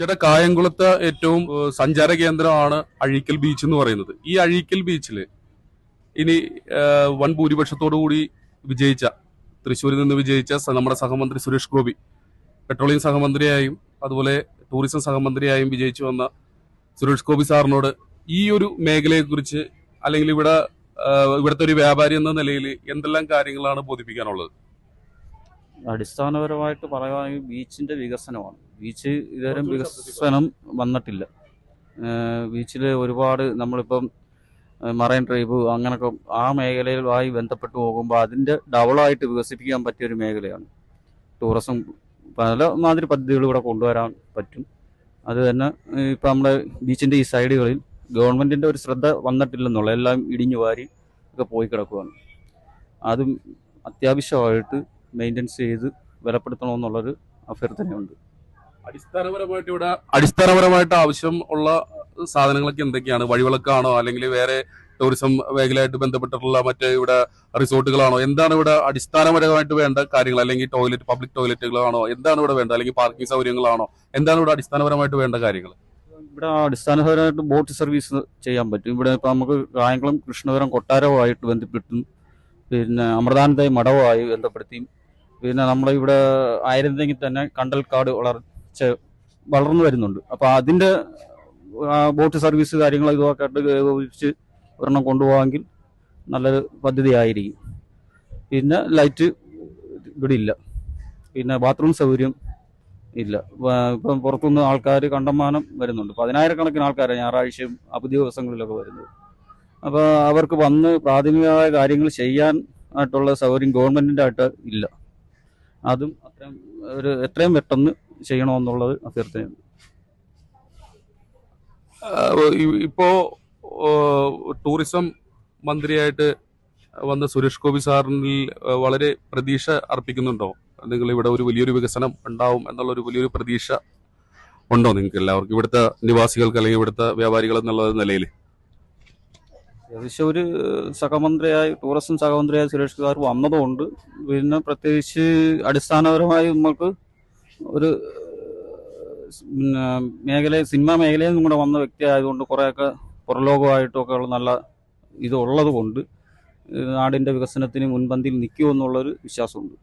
ചേട്ടാ കായംകുളത്ത് ഏറ്റവും സഞ്ചാര കേന്ദ്രമാണ് അഴീക്കൽ ബീച്ച് എന്ന് പറയുന്നത്. ഈ അഴീക്കൽ ബീച്ചിൽ ഇനി വൻ ഭൂരിപക്ഷത്തോടു കൂടി വിജയിച്ച തൃശ്ശൂരിൽ നിന്ന് വിജയിച്ച നമ്മുടെ സഹമന്ത്രി സുരേഷ് ഗോപി പെട്രോളിയം സഹമന്ത്രിയായും അതുപോലെ ടൂറിസം സഹമന്ത്രിയായും വിജയിച്ചു വന്ന സുരേഷ് ഗോപി സാറിനോട് ഈ ഒരു മേഖലയെക്കുറിച്ച് അല്ലെങ്കിൽ ഇവിടെ ഇവിടുത്തെ ഒരു വ്യാപാരി എന്ന നിലയിൽ എന്തെല്ലാം കാര്യങ്ങളാണ് ബോധിപ്പിക്കാനുള്ളത്? അടിസ്ഥാനപരമായിട്ട് പറയുകയാണെങ്കിൽ ബീച്ചിന്റെ വികസനമാണ്. ബീച്ച് ഇതുവരെ വികസനം വന്നിട്ടില്ല. ബീച്ചിൽ ഒരുപാട് നമ്മളിപ്പം മറൈൻ ഡ്രൈവ് അങ്ങനൊക്കെ ആ മേഖലയുമായി ബന്ധപ്പെട്ട് പോകുമ്പോൾ അതിന്റെ ഡബിളായിട്ട് വികസിപ്പിക്കാൻ പറ്റിയ ഒരു മേഖലയാണ്. ടൂറിസം പല മാതിരി പദ്ധതികൾ ഇവിടെ കൊണ്ടുവരാൻ പറ്റും. അത് തന്നെ ഇപ്പം നമ്മുടെ ബീച്ചിന്റെ ഈ സൈഡുകളിൽ ഗവൺമെന്റിന്റെ ഒരു ശ്രദ്ധ വന്നിട്ടില്ലെന്നുള്ള. എല്ലാം ഇടിഞ്ഞു വാരി ഒക്കെ പോയി കിടക്കുകയാണ് അതും അത്യാവശ്യമായിട്ട് മെയിന്റെനൻസ് ചെയ്ത് ബലപ്പെടുത്തണമെന്നുള്ളൊരു അഭ്യർത്ഥനയുണ്ട് അടിസ്ഥാനപരമായിട്ട് ഇവിടെ അടിസ്ഥാനപരമായിട്ട് ആവശ്യം ഉള്ള സാധനങ്ങളൊക്കെ എന്തൊക്കെയാണ്? വഴിവിളക്കാണോ? അല്ലെങ്കിൽ വേറെ ടൂറിസം മേഖലയായിട്ട് ബന്ധപ്പെട്ടിട്ടുള്ള മറ്റേ ഇവിടെ റിസോർട്ടുകളാണോ? എന്താണ് ഇവിടെ അടിസ്ഥാനപരമായിട്ട് വേണ്ട കാര്യങ്ങൾ? അല്ലെങ്കിൽ ടോയ്ലറ്റ് പബ്ലിക് ടോയ്ലറ്റുകളാണോ? എന്താണ് ഇവിടെ വേണ്ടത്? അല്ലെങ്കിൽ പാർക്കിംഗ് സൗകര്യങ്ങളാണോ? എന്താണ് ഇവിടെ അടിസ്ഥാനപരമായിട്ട് വേണ്ട കാര്യങ്ങൾ? ഇവിടെ അടിസ്ഥാനപരമായിട്ട് ബോട്ട് സർവീസ് ചെയ്യാൻ പറ്റും. ഇവിടെ ഇപ്പം നമുക്ക് കായംകുളം കൃഷ്ണപുരം കൊട്ടാരവുമായിട്ട് ബന്ധപ്പെട്ടും പിന്നെ അമൃതാനന്ദ മഠവുമായി ബന്ധപ്പെടുത്തിയും പിന്നെ നമ്മളിവിടെ ആയിരുന്നെങ്കിൽ തന്നെ കണ്ടൽക്കാട് വളർച്ച വളർന്നു വരുന്നുണ്ട്. അപ്പോൾ അതിന്റെ ബോട്ട് സർവീസ് കാര്യങ്ങൾ ഇതൊക്കെ ആയിട്ട് ഏകോപിപ്പിച്ച് ഒരെണ്ണം കൊണ്ടുപോകാമെങ്കിൽ നല്ലൊരു പദ്ധതി ആയിരിക്കും പിന്നെ ലൈറ്റ് ഇവിടെ ഇല്ല. പിന്നെ ബാത്റൂം സൗകര്യം ഇല്ല. ഇപ്പം പുറത്തുനിന്ന് ആൾക്കാർ കണ്ടമാനം വരുന്നുണ്ട്. പതിനായിരക്കണക്കിന് ആൾക്കാരാണ് ഞായറാഴ്ചയും അവധി ദിവസങ്ങളിലൊക്കെ വരുന്നത്. അപ്പോൾ അവർക്ക് വന്ന് പ്രാഥമികമായ കാര്യങ്ങൾ ചെയ്യാൻ ആയിട്ടുള്ള സൗകര്യം ഗവൺമെന്റിന്റെ ആയിട്ട് ഇല്ല. അതും അത്രയും ഒരു എത്രയും പെട്ടെന്ന് ചെയ്യണമെന്നുള്ളത് അഭ്യർത്ഥനയാണ് ഇപ്പോൾ ടൂറിസം മന്ത്രിയായിട്ട് വന്ന സുരേഷ് ഗോപി സാറിനിൽ വളരെ പ്രതീക്ഷ അർപ്പിക്കുന്നുണ്ടോ? നിങ്ങൾ ഇവിടെ ഒരു വലിയൊരു വികസനം ഉണ്ടാവും എന്നുള്ള ഒരു വലിയൊരു പ്രതീക്ഷ ഉണ്ടോ നിങ്ങൾക്ക് എല്ലാവർക്കും ഇവിടുത്തെ നിവാസികൾക്ക് അല്ലെങ്കിൽ ഇവിടുത്തെ വ്യാപാരികൾ എന്നുള്ള നിലയിൽ ഒരു സഹമന്ത്രിയായി ടൂറിസം സഹമന്ത്രിയായി സുരേഷ് കുമാർ വന്നതുകൊണ്ട് പിന്നെ പ്രത്യേകിച്ച് അടിസ്ഥാനപരമായി നമുക്ക് ഒരു പിന്നെ മേഖല സിനിമാ മേഖലയിൽ നിന്നും കൂടെ വന്ന വ്യക്തി ആയതുകൊണ്ട് കുറേയൊക്കെ പുറലോകമായിട്ടൊക്കെ ഉള്ള നല്ല ഇതുള്ളതുകൊണ്ട് നാടിന്റെ വികസനത്തിന് മുൻപന്തിയിൽ നിൽക്കുമെന്നുള്ളൊരു വിശ്വാസമുണ്ട്.